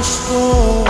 costume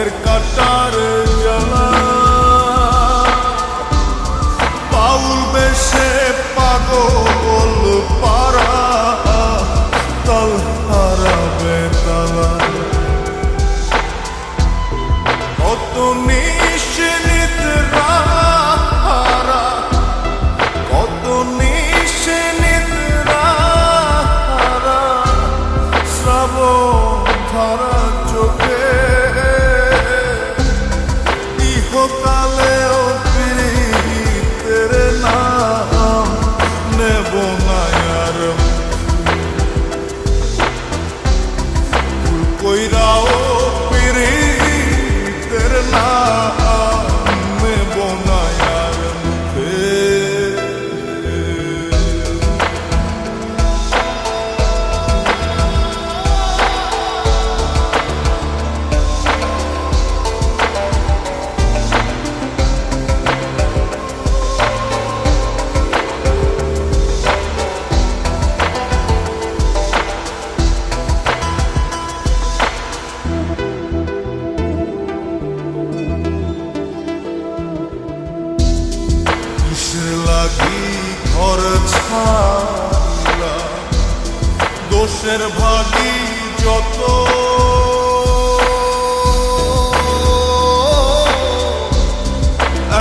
পথের কাটার ঘর ছাড়া দোষের ভাগি যত।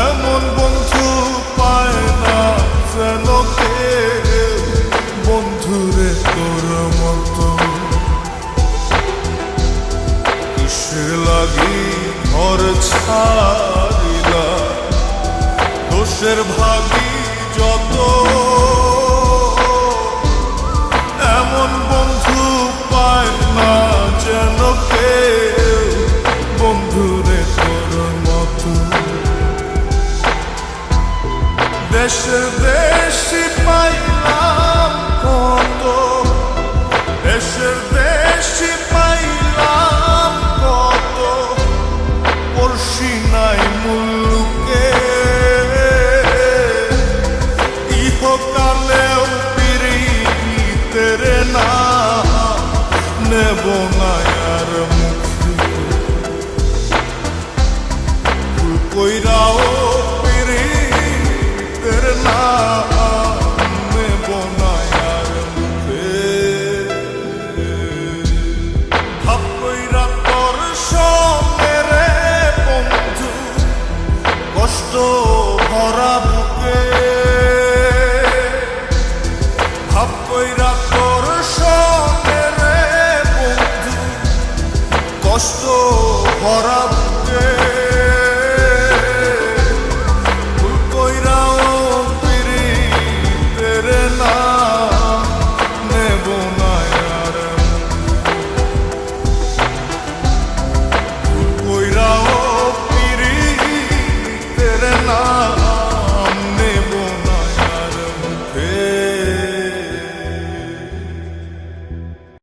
এমন বন্ধু পায় না যেন বন্ধুরে তোর মতো। কিসের লাগি ঘর ছাড়িলা? দোষের ভাগি দেশের দেশি পাইলাম কত? দেশের দেশি পাইলাম কত? পড়শি নাই মুল্লুকে ইহকালেও পিরিতের না। নেব agora